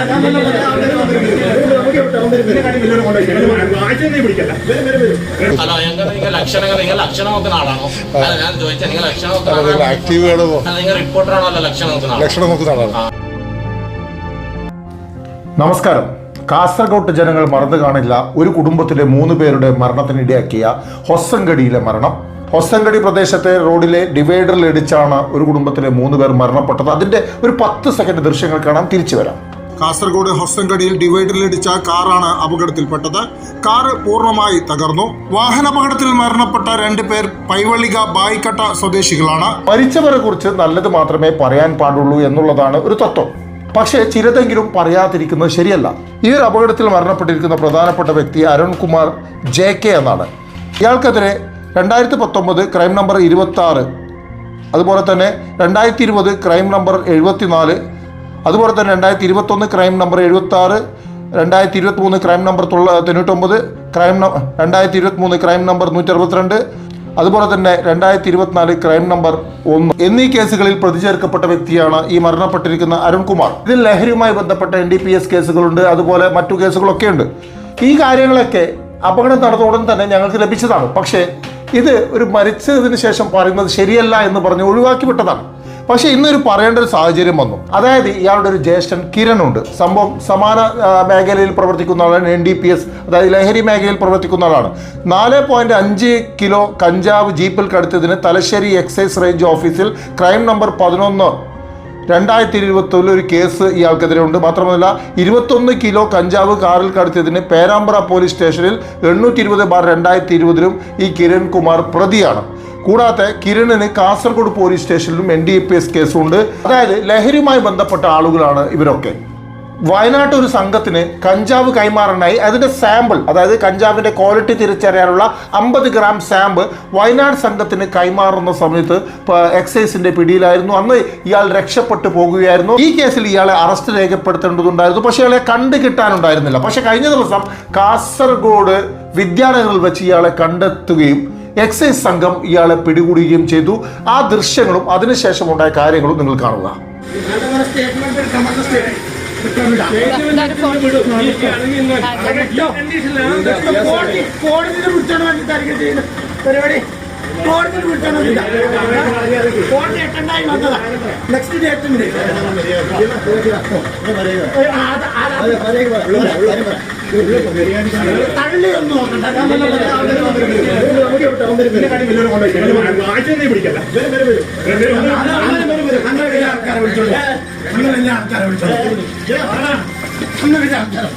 അല്ല അല്ല നിങ്ങൾ നമസ്കാരം. കാസർഗോട്ട് ജനങ്ങൾ മറന്നു കാണില്ല. ഒരു കുടുംബത്തിലെ മൂന്ന് പേരുടെ മരണത്തിനിടയാക്കിയ ഹൊസങ്കടിയിലെ മരണം. ഹൊസങ്കടി പ്രദേശത്തെ റോഡിലെ ഡിവൈഡറിൽ ഇടിച്ചാണ് ഒരു കുടുംബത്തിലെ മൂന്ന് പേർ മരണപ്പെട്ടത്. അതിന്റെ ഒരു പത്ത് സെക്കൻഡ് ദൃശ്യങ്ങൾ കാണാം. തിരിച്ചു വരാം. കാസർഗോഡ് ഹൊസങ്കടിയിൽ ഡിവൈഡറിലിടിച്ച കാറാണ് അപകടത്തിൽപ്പെട്ടത്. കാറ് പൂർണമായി തകർന്നു. വാഹനാപകടത്തിൽ മരണപ്പെട്ട രണ്ട് പേർ പൈവള്ളിക ബായിക്കട്ട സ്വദേശികളാണ്. മരിച്ചവരെ കുറിച്ച് നല്ലത് മാത്രമേ പറയാൻ പാടുള്ളൂ എന്നുള്ളതാണ് ഒരു തത്വം. പക്ഷേ ചിലതെങ്കിലും പറയാതിരിക്കുന്നത് ശരിയല്ല. ഈ ഒരു അപകടത്തിൽ മരണപ്പെട്ടിരിക്കുന്ന പ്രധാനപ്പെട്ട വ്യക്തി അരുൺകുമാർ ജെ കെ എന്നാണ്. ഇയാൾക്കെതിരെ രണ്ടായിരത്തി പത്തൊമ്പത് ക്രൈം നമ്പർ ഇരുപത്തി അതുപോലെ തന്നെ രണ്ടായിരത്തി ഇരുപത് ക്രൈം നമ്പർ എഴുപത്തിനാല് അതുപോലെ തന്നെ രണ്ടായിരത്തി ഇരുപത്തൊന്ന് ക്രൈം നമ്പർ എഴുപത്തി ആറ് രണ്ടായിരത്തി ഇരുപത്തി മൂന്ന് ക്രൈം നമ്പർ തൊള്ള തൊണ്ണൂറ്റൊമ്പത് ക്രൈം രണ്ടായിരത്തി ഇരുപത്തി മൂന്ന് ക്രൈം നമ്പർ നൂറ്റി അറുപത്തിരണ്ട് അതുപോലെ തന്നെ രണ്ടായിരത്തി ഇരുപത്തിനാല് ക്രൈം നമ്പർ ഒന്ന്. എന്നീ കേസുകളിൽ പ്രതി ചേർക്കപ്പെട്ട വ്യക്തിയാണ് ഈ മരണപ്പെട്ടിരിക്കുന്ന അരുൺകുമാർ. ഇതിൽ ലഹരിയുമായി ബന്ധപ്പെട്ട എൻ ഡി പി എസ് കേസുകളുണ്ട് അതുപോലെ മറ്റു കേസുകളൊക്കെ ഉണ്ട് ഈ കാര്യങ്ങളൊക്കെ അപകടം നടന്ന ഉടൻ തന്നെ ഞങ്ങൾക്ക് ലഭിച്ചതാണ്. പക്ഷേ ഇത് ഒരു മരിച്ചതിന് ശേഷം പറയുന്നത് ശരിയല്ല എന്ന് പറഞ്ഞ് ഒഴിവാക്കി വിട്ടതാണ് പക്ഷേ ഇന്നൊരു പറയേണ്ട ഒരു സാഹചര്യം വന്നു. അതായത് ഇയാളുടെ ഒരു ജ്യേഷ്ഠൻ കിരൺ ഉണ്ട് സംഭവം സമാന മേഖലയിൽ പ്രവർത്തിക്കുന്ന ആളാണ് എൻ ഡി പി എസ് അതായത് ലഹരി മേഖലയിൽ പ്രവർത്തിക്കുന്ന ആളാണ്. നാല് പോയിന്റ് അഞ്ച് കിലോ കഞ്ചാവ് ജീപ്പിൽ കടത്തിയതിന് തലശ്ശേരി എക്സൈസ് റേഞ്ച് ഓഫീസിൽ ക്രൈം നമ്പർ പതിനൊന്ന് രണ്ടായിരത്തി ഇരുപത്തൊന്നിൽ ഒരു കേസ് ഇയാൾക്കെതിരെ ഉണ്ട്. മാത്രമല്ല ഇരുപത്തൊന്ന് കിലോ കഞ്ചാവ് കാറിൽ കടത്തിയതിന് പേരാമ്പ്ര പോലീസ് സ്റ്റേഷനിൽ എണ്ണൂറ്റി ഇരുപത് ബാർ രണ്ടായിരത്തി ഇരുപതിലും ഈ കിരൺ കുമാർ പ്രതിയാണ്. കൂടാതെ കിരണിന് കാസർഗോഡ് പോലീസ് സ്റ്റേഷനിലും N D A P S കേസുണ്ട്. അതായത് ലഹരിയുമായി ബന്ധപ്പെട്ട ആളുകളാണ് ഇവരൊക്കെ. വയനാട്ട് ഒരു സംഘത്തിന് കഞ്ചാവ് കൈമാറാനായി അതിന്റെ സാമ്പിൾ അതായത് കഞ്ചാവിന്റെ ക്വാളിറ്റി തിരിച്ചറിയാനുള്ള അമ്പത് ഗ്രാം സാമ്പിൾ വയനാട് സംഘത്തിന് കൈമാറുന്ന സമയത്ത് എക്സൈസിന്റെ പിടിയിലായിരുന്നു. അന്ന് ഇയാൾ രക്ഷപ്പെട്ടു പോകുകയായിരുന്നു. ഈ കേസിൽ ഇയാളെ അറസ്റ്റ് രേഖപ്പെടുത്തേണ്ടതുണ്ടായിരുന്നു. പക്ഷേ ഇയാളെ കണ്ടു കിട്ടാനുണ്ടായിരുന്നില്ല. പക്ഷെ കഴിഞ്ഞ ദിവസം കാസർഗോഡ് വിദ്യാലയങ്ങളിൽ വെച്ച് ഇയാളെ കണ്ടെത്തുകയും എക്സൈസ് സംഘം ഇയാളെ പിടികൂടുകയും ചെയ്തു. ആ ദൃശ്യങ്ങളും അതിനുശേഷം ഉണ്ടായ കാര്യങ്ങളും നിങ്ങൾ കാണുക. പരിപാടി കോടതിയിൽ വിളിക്കണമെന്നില്ല കോടതി എട്ടണ്ടായി വന്നതാ നെക്സ്റ്റ് ഡേറ്റിന് തള്ളി ഒന്ന് നോക്കണ്ട അങ്ങനെ വലിയ ആൾക്കാരെ വിളിച്ചോളൂ അങ്ങനെ വലിയ ആൾക്കാരെ വിളിച്ചോളൂ അങ്ങനെ വലിയ ആൾക്കാരെ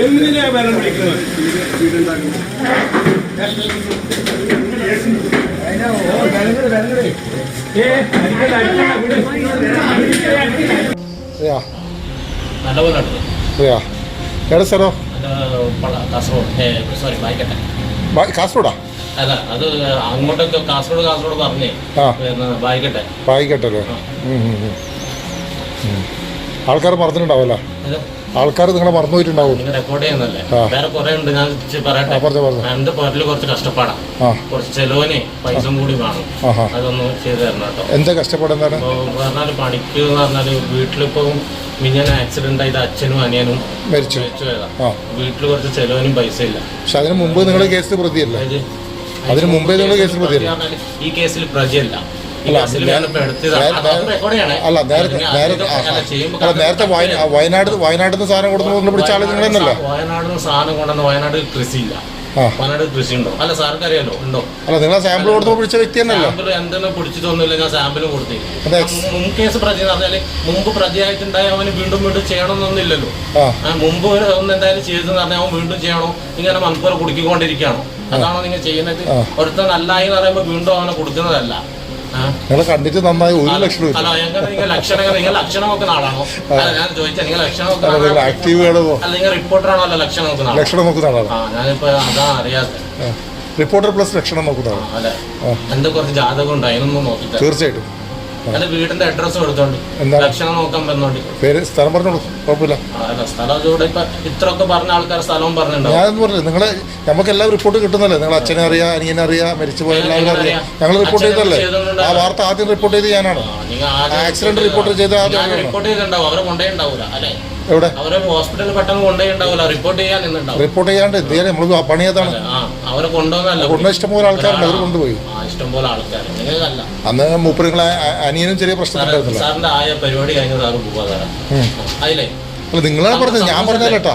എന്തിനാ ബലം പിടിക്കുന്നത് എവിടെ സ്ഥലോ? കാസർഗോഡ്. സോറി വായിക്കട്ടെ. ബാ- കാസർഗോഡാ? അല്ല അത് അങ്ങോട്ടൊക്കെ കാസർഗോഡ് കാസർഗോഡ് പറഞ്ഞേ. ആ. വായിക്കട്ടെ. വായിക്കട്ടല്ലേ ആൾക്കാർ മറന്നിട്ടുണ്ടാവല്ലോ ആൾക്കാർ നിങ്ങളെ മറന്നു പോയിട്ടുണ്ടാവും. റെക്കോർഡ് ചെയ്യുന്നല്ലേ. വേറെ കുറെ ഉണ്ട് ഞാൻ പറയട്ടെ. എന്റെ കുറച്ച് കഷ്ടപ്പാടാ. കുറച്ച് ചെലവിന് പൈസ കൂടി അതൊന്ന് ചെയ്തു തരണം കേട്ടോ. എന്താ പണിക്ക് എന്ന് മിഞ്ഞാൻ ആക്സിഡന്റ് ആയത് അച്ഛനും അനിയനും മരിച്ചു. മരിച്ചു വീട്ടിൽ കുറച്ച് ചെലവിനും പൈസ ഇല്ല. പക്ഷെ അതിന് മുമ്പ് നിങ്ങൾ കേസ് പ്രതിയല്ല? അതിന് മുമ്പേ നിങ്ങളുടെ കേസിൽ പ്രതിയല്ല? ഈ കേസിൽ പ്രതിയല്ല. അല്ല, നേരത്തെ നേരത്തെ നേരത്തെ വയനാട് വയനാട്ടിൽ നിന്ന് സാധനം കൊടുത്തു പിടിച്ച ആൾ നിങ്ങളെന്നല്ല വയനാട് നിന്ന് സാധനം കൊണ്ടുവന്ന് വയനാട് കൃഷിയില്ല. വയനാട് കൃഷി ഉണ്ടോ അല്ല സാർക്ക് അറിയാലോ ഉണ്ടോ? അല്ല നിങ്ങൾ സാമ്പിൾ കൊടുത്തു പിടിച്ച വ്യക്തി തന്നെയല്ലേ? സാമ്പിൾ എന്തെങ്കിലും പിടിച്ചിട്ടൊന്നുമില്ല ഞാൻ സാമ്പിളും കൊടുത്തു മുൻ കേസ് പ്രതി എന്ന് പറഞ്ഞാൽ മുമ്പ് പ്രതിയായിട്ടുണ്ടായ അവന് വീണ്ടും വീണ്ടും ചെയ്യണമെന്നൊന്നുമില്ലല്ലോ. മുമ്പ് ഒന്ന് എന്തായാലും ചെയ്തെന്ന് പറഞ്ഞാൽ അവൻ വീണ്ടും ചെയ്യണോ? ഇങ്ങനെ മൺപൂര കുടുക്കിക്കൊണ്ടിരിക്കുകയാണോ? അതാണോ നിങ്ങൾ ചെയ്യുന്നത്. ഒരുത്തൻ നല്ലായി എന്ന് പറയുമ്പോൾ വീണ്ടും അവനെ കൊടുക്കുന്നതല്ല. നിങ്ങളെ കണ്ടിട്ട് നന്നായി ഒരു ലക്ഷണം നിങ്ങൾ ലക്ഷണം നോക്കുന്ന ആളാണോ? റിപ്പോർട്ടർ പ്ലസ് ലക്ഷണം നോക്കുന്ന ആ, ആളാണ് അല്ലെ ആ. എന്റെ കുറച്ച് ജാതകം ഉണ്ട് അതിനൊന്നും നോക്കിട്ട് തീർച്ചയായിട്ടും. എന്റെ വീടിന്റെ അഡ്രസ്സ് കൊടുത്തോണ്ട്? ലക്ഷണം നോക്കാൻ വന്നോണ്ട്. പേര് സ്ഥലം പറഞ്ഞോളൂ. കുഴപ്പമില്ല. സ്ഥലം ഇവിടെ ഇപ്പൊ ഇത്രയൊക്കെ പറഞ്ഞ ആൾക്കാർ സ്ഥലവും പറഞ്ഞിട്ടുണ്ടാവും. ഞാൻ പറഞ്ഞു നിങ്ങളെ നമുക്ക് എല്ലാ റിപ്പോർട്ട് കിട്ടുന്നല്ലേ? നിങ്ങൾ അച്ഛനെ അറിയാ അനിയനെ അറിയാം മരിച്ചുപോയ എല്ലാവരും അറിയാം. ഞങ്ങൾ റിപ്പോർട്ട് ചെയ്തല്ലേ ആ വാർത്ത ആദ്യം റിപ്പോർട്ട് ചെയ്ത് ഞാനാണ്. ആക്സിഡന്റ് റിപ്പോർട്ട് ചെയ്ത റിപ്പോർട്ട് ചെയ്തിട്ടുണ്ടാവും. അവരെ കൊണ്ടേ ഉണ്ടാവൂല അല്ലെ? എവിടെ? അവരെ ഹോസ്പിറ്റലിൽ പെട്ടെന്ന് കൊണ്ടുപോയി റിപ്പോർട്ട് ചെയ്യാൻ നിന്നുണ്ടാവും റിപ്പോർട്ട് ചെയ്യാണ്ട് എന്ത് ചെയ്യാൻ നമ്മൾ പണി അവരെ കൊണ്ടുവന്നല്ല കൊണ്ടുപോയ ഇഷ്ടംപോലെ ആൾക്കാരുണ്ട്. അവർ കൊണ്ടുപോയി. ഇഷ്ടംപോലെ ആൾക്കാർ നിങ്ങൾക്കല്ല. അന്ന് മൂപ്പറിങ്ങളെ അനിയനും ചെറിയ പ്രശ്നം സാറിന്റെ ആയ പരിപാടി കഴിഞ്ഞ സാറ് പോവാ സാറേ. അതിലേ. അല്ല നിങ്ങളാണ് പറഞ്ഞത്. ഞാൻ പറഞ്ഞല്ലോ കേട്ടാ.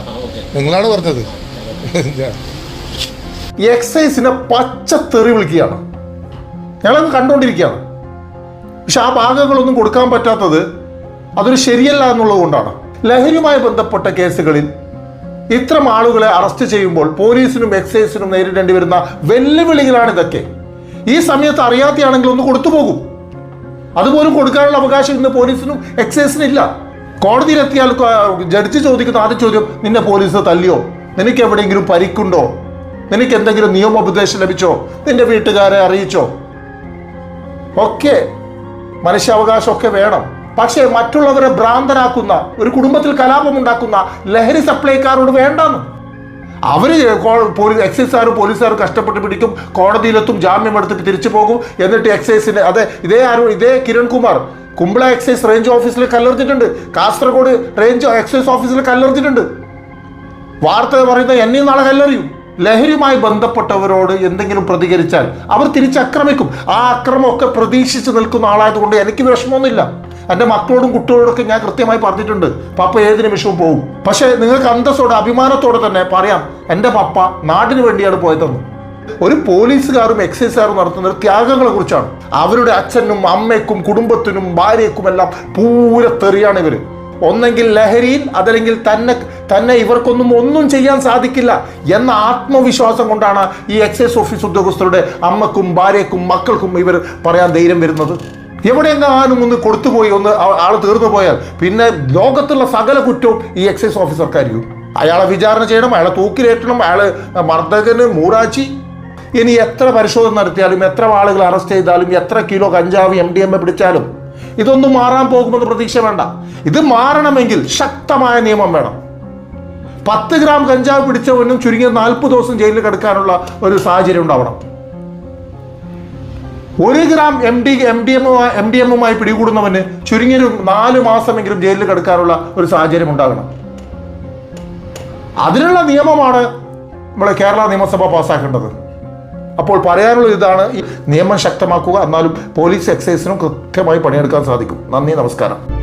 നിങ്ങളാണ് പറഞ്ഞത്. എക്സൈസിനെ പച്ച തെറി വിളിക്കുകയാണ്. ഞങ്ങളത് കണ്ടുകൊണ്ടിരിക്കുകയാണ് പക്ഷെ ആ ഭാഗങ്ങളൊന്നും കൊടുക്കാൻ പറ്റാത്തത് അതൊരു ശരിയല്ല എന്നുള്ളത് കൊണ്ടാണ്. ലഹരിയുമായി ബന്ധപ്പെട്ട കേസുകളിൽ ഇത്തരം ആളുകളെ അറസ്റ്റ് ചെയ്യുമ്പോൾ പോലീസിനും എക്സൈസിനും നേരിടേണ്ടി വരുന്ന വെല്ലുവിളികളാണ് ഇതൊക്കെ ഈ സമയത്ത് അറിയാത്തയാണെങ്കിൽ ഒന്ന് കൊടുത്തു പോകും. അതുപോലും കൊടുക്കാനുള്ള അവകാശം ഇന്ന് പോലീസിനും എക്സൈസിനും ഇല്ല. കോടതിയിലെത്തിയാൽ ജഡ്ജ് ചോദിക്കുന്ന ആദ്യ ചോദ്യം നിന്നെ പോലീസ് തല്ലിയോ? നിനക്ക് എവിടെയെങ്കിലും പരിക്കുണ്ടോ? നിനക്ക് എന്തെങ്കിലും നിയമോപദേശം ലഭിച്ചോ? നിന്റെ വീട്ടുകാരെ അറിയിച്ചോ? ഒക്കെ മനുഷ്യാവകാശമൊക്കെ വേണം. പക്ഷേ മറ്റുള്ളവരെ ഭ്രാന്തനാക്കുന്ന ഒരു കുടുംബത്തിൽ കലാപം ഉണ്ടാക്കുന്ന ലഹരി സപ്ലൈക്കാരോട് വേണ്ടെന്ന്. അവർ കോ- പോലീസ് എക്സൈസുകാരും പോലീസുകാരും കഷ്ടപ്പെട്ട് പിടിക്കും കോടതിയിലെത്തും ജാമ്യം എടുത്തിട്ട് തിരിച്ചു പോകും. എന്നിട്ട് എക്സൈസിന് അതെ ഇതേ ആരും ഇതേ കിരൺ കുമാർ. കുമ്പള എക്സൈസ് റേഞ്ച് ഓഫീസിൽ കല്ലെറിഞ്ഞിട്ടുണ്ട്. കാസർഗോഡ് റേഞ്ച് എക്സൈസ് ഓഫീസിൽ കല്ലെറിഞ്ഞിട്ടുണ്ട്. വാർത്ത പറയുന്ന എന്നെയും നാളെ കല്ലെറിയും. ലഹരിയുമായി ബന്ധപ്പെട്ടവരോട് എന്തെങ്കിലും പ്രതികരിച്ചാൽ അവർ തിരിച്ചാക്രമിക്കും. ആ അക്രമമൊക്കെ പ്രതീക്ഷിച്ച് നിൽക്കുന്ന ആളായതുകൊണ്ട് എനിക്ക് വിഷമമൊന്നുമില്ല. എന്റെ മക്കളോടും കുട്ടികളോടൊക്കെ ഞാൻ കൃത്യമായി പറഞ്ഞിട്ടുണ്ട് പപ്പ ഏത് നിമിഷവും പോകും പക്ഷേ നിങ്ങൾക്ക് അന്തസ്സോടെ അഭിമാനത്തോടെ തന്നെ പറയാം എന്റെ പപ്പ നാടിന് വേണ്ടിയാണ് പോയതെന്ന്. ഒരു പോലീസുകാരും എക്സൈസുകാരും നടത്തുന്ന ത്യാഗങ്ങളെ കുറിച്ചാണ്. അവരുടെ അച്ഛനും അമ്മയ്ക്കും കുടുംബത്തിനും ഭാര്യയ്ക്കും എല്ലാം പൂരെ തെറിയാണ് ഇവർ ഒന്നെങ്കിൽ ലഹരിയിൽ അതല്ലെങ്കിൽ തന്നെ തന്നെ ഇവർക്കൊന്നും ഒന്നും ചെയ്യാൻ സാധിക്കില്ല എന്ന ആത്മവിശ്വാസം കൊണ്ടാണ് ഈ എക്സൈസ് ഓഫീസ് ഉദ്യോഗസ്ഥരുടെ അമ്മക്കും ഭാര്യയ്ക്കും മക്കൾക്കും ഇവർ പറയാൻ ധൈര്യം വരുന്നത്. എവിടെയെങ്ങാനും ഒന്ന് കൊടുത്തുപോയി ഒന്ന് ആൾ തീർന്നു പോയാൽ പിന്നെ ലോകത്തുള്ള സകല കുറ്റവും ഈ എക്സൈസ് ഓഫീസർക്കായിരിക്കും അയാളെ വിചാരണ ചെയ്യണം അയാളെ തൂക്കിലേറ്റണം അയാൾ മർദ്ദകന് മൂടാച്ചി ഇനി എത്ര പരിശോധന നടത്തിയാലും എത്ര ആളുകൾ അറസ്റ്റ് ചെയ്താലും എത്ര കിലോ കഞ്ചാവ് എം ഡി എം എ പിടിച്ചാലും ഇതൊന്നും മാറാൻ പോകുമെന്ന് പ്രതീക്ഷ വേണ്ട. ഇത് മാറണമെങ്കിൽ ശക്തമായ നിയമം വേണം. പത്ത് ഗ്രാം കഞ്ചാവ് പിടിച്ചവനും ചുരുങ്ങിയ നാൽപ്പത് ദിവസം ജയിലിൽ കിടക്കാനുള്ള ഒരു സാഹചര്യം ഉണ്ടാവണം. ഒരു gram M D M D M M D എമ്മുമായി പിടികൂടുന്നവന് ചുരുങ്ങിയൊരു നാല് മാസമെങ്കിലും ജയിലിൽ കിടക്കാനുള്ള ഒരു സാഹചര്യം ഉണ്ടാകണം. അതിനുള്ള നിയമമാണ് നമ്മളെ കേരള നിയമസഭ പാസ്സാക്കേണ്ടത്. അപ്പോൾ പറയാനുള്ള ഇതാണ് ഈ നിയമം ശക്തമാക്കുക എന്നാലും പോലീസ് എക്സൈസിനും കൃത്യമായി പണിയെടുക്കാൻ സാധിക്കും. നന്ദി നമസ്കാരം.